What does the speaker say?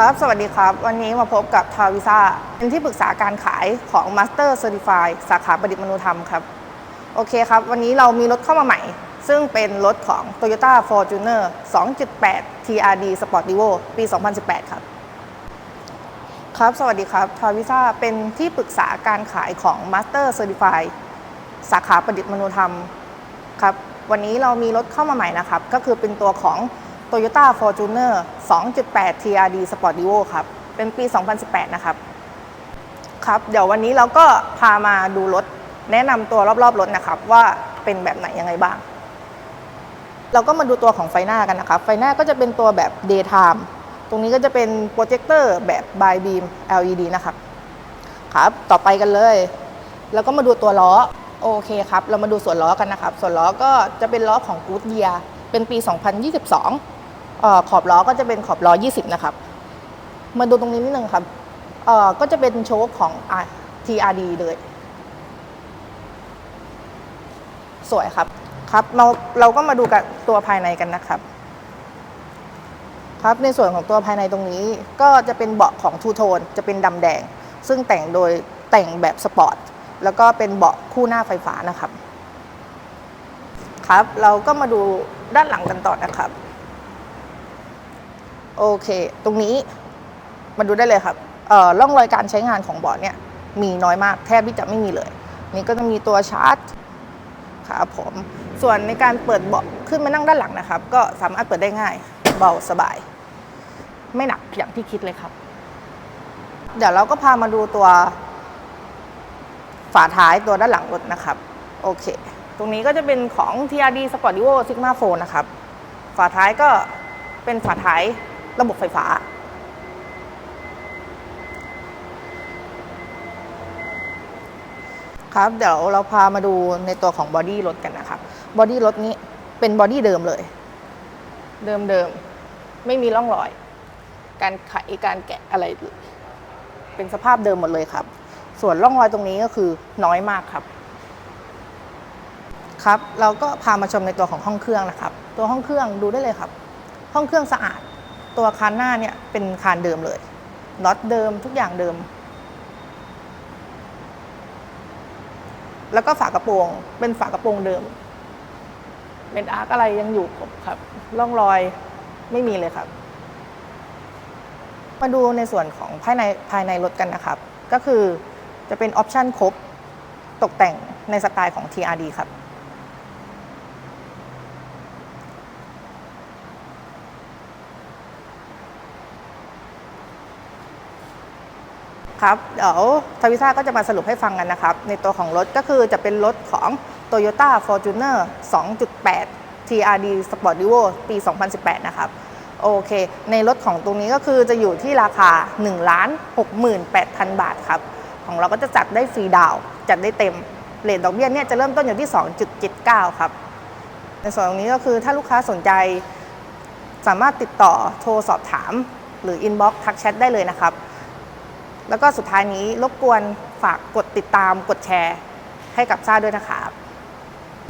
ครับ สวัสดีครับ วันนี้มาพบกับทาวิซ่าเป็นที่ปรึกษาการขายของ Master c e r t i f i สาขาประดิษฐ์มนุธรรมครับ โอเคครับ วันนี้เรามีรถเข้ามาใหม่ ซึ่งเป็นรถของ Toyota Fortuner 2.8 TRD Sport Evo ปี 2018 ครับ ครับ สวัสดีครับ ทาวิซ่าเป็นที่ปรึกษาการขายของ Master c e r t i f i สาขาประดิษฐ์มนุธรรมครับ วันนี้เรามีรถเข้ามาใหม่นะครับ ก็คือเป็นตัวของ Toyota Fortuner 2.8 TRD Sport Evo ครับ เป็นปี 2018 นะครับ ครับ เดี๋ยววันนี้เราก็พามาดูรถ แนะนำตัวรอบๆรถนะครับ ว่าเป็นแบบไหนยังไงบ้าง เราก็มาดูตัวของไฟหน้ากันนะครับ ไฟหน้าก็จะเป็นตัวแบบ daytime ตรงนี้ก็จะเป็นโปรเจคเตอร์แบบ by beam LED นะครับ ครับ ต่อไปกันเลย แล้วก็มาดูตัวล้อ โอเคครับ เรามาดูส่วนล้อกันนะครับ ส่วนล้อก็จะเป็นล้อของ Goodyear เป็นปี 2022เอ่อ ขอบล้อก็จะเป็นขอบล้อ 20 นะครับ มาดูตรงนี้นิดนึงครับเออก็จะเป็นโชคของ TRD เลย สวยครับครับเราเราก็มาดูกับตัวภายในกันนะครับ ครับในส่วนของตัวภายในตรงนี้ก็จะเป็นเบาะของทูโทนจะเป็นดำแดง ซึ่งแต่งโดยแต่งแบบสปอร์ตแล้วก็เป็นเบาะคู่หน้าไฟฟ้านะครับ ครับ เราก็มาดูด้านหลังกันต่อนะครับ โอเค ตรงนี้มาดูได้เลยครับเอ่อร่องรอยการใช้งานของเบาะเนี่ยมีน้อยมากแทบที่จะไม่มีเลย นี่ก็จะมีตัวชาร์จครับผม ส่วนในการเปิดเบาะขึ้นมานั่งด้านหลังนะครับ ก็สามารถเปิดได้ง่าย เบาสบาย ไม่หนักอย่างที่คิดเลยครับ เดี๋ยวเราก็พามาดูตัวฝาท้ายตัวด้านหลังรถนะครับ โอเค ตรงนี้ก็จะเป็นของ TRD Sport Evo Sigma 4นะครับ ฝาท้ายก็เป็นฝาท้าย ระบบไฟฟ้า ครับ เดี๋ยวเราพามาดูในตัวของบอดี้รถกันนะครับบอดี้รถนี้เป็นบอดี้เดิมเลย เดิมเดิมไม่มีร่องรอย การไขการแกะอะไรเป็นสภาพเดิมหมดเลยครับ ส่วนร่องรอยตรงนี้ก็คือน้อยมากครับ ครับ เราก็พามาชมในตัวของห้องเครื่องนะครับ ตัวห้องเครื่องดูได้เลยครับ ห้องเครื่องสะอาด ตัวคานหน้าเนี่ยเป็นคานเดิมเลยน็อตเดิมทุกอย่างเดิม แล้วก็ฝากระโปรงเป็นฝากระโปรงเดิมเป็นอาร์คอะไรยังอยู่ครบครับร่องรอยไม่มีเลยครับ มาดูในส่วนของภายในภายในรถกันนะครับ ก็คือจะเป็นออปชันครบตกแต่งในสไตล์ของ TRD ครับ ครับเดี๋ยวทวิซ่าก็จะมาสรุปให้ฟังกันนะครับ ในตัวของรถก็คือจะเป็นรถของ Toyota Fortuner 2.8 TRD Sport Evo ปี 2018 นะครับโอเค ในรถของตรงนี้ก็คือจะอยู่ที่ราคา 1 68,000 บาทครับ ของเราก็จะจัดได้ฟรีดาวน์จัดได้เต็มเรทดอกเบี้ยเนี่ยจะเริ่มต้นอยู่ที่ 2.79 ครับ ในส่วนตรงนี้ก็คือถ้าลูกค้าสนใจ สามารถติดต่อโทรสอบถาม หรือ inbox ทักแชทได้เลยนะครับ แล้วก็สุดท้ายนี้รบกวนฝากกดติดตามกดแชร์ให้กับซ่าด้วยนะครับ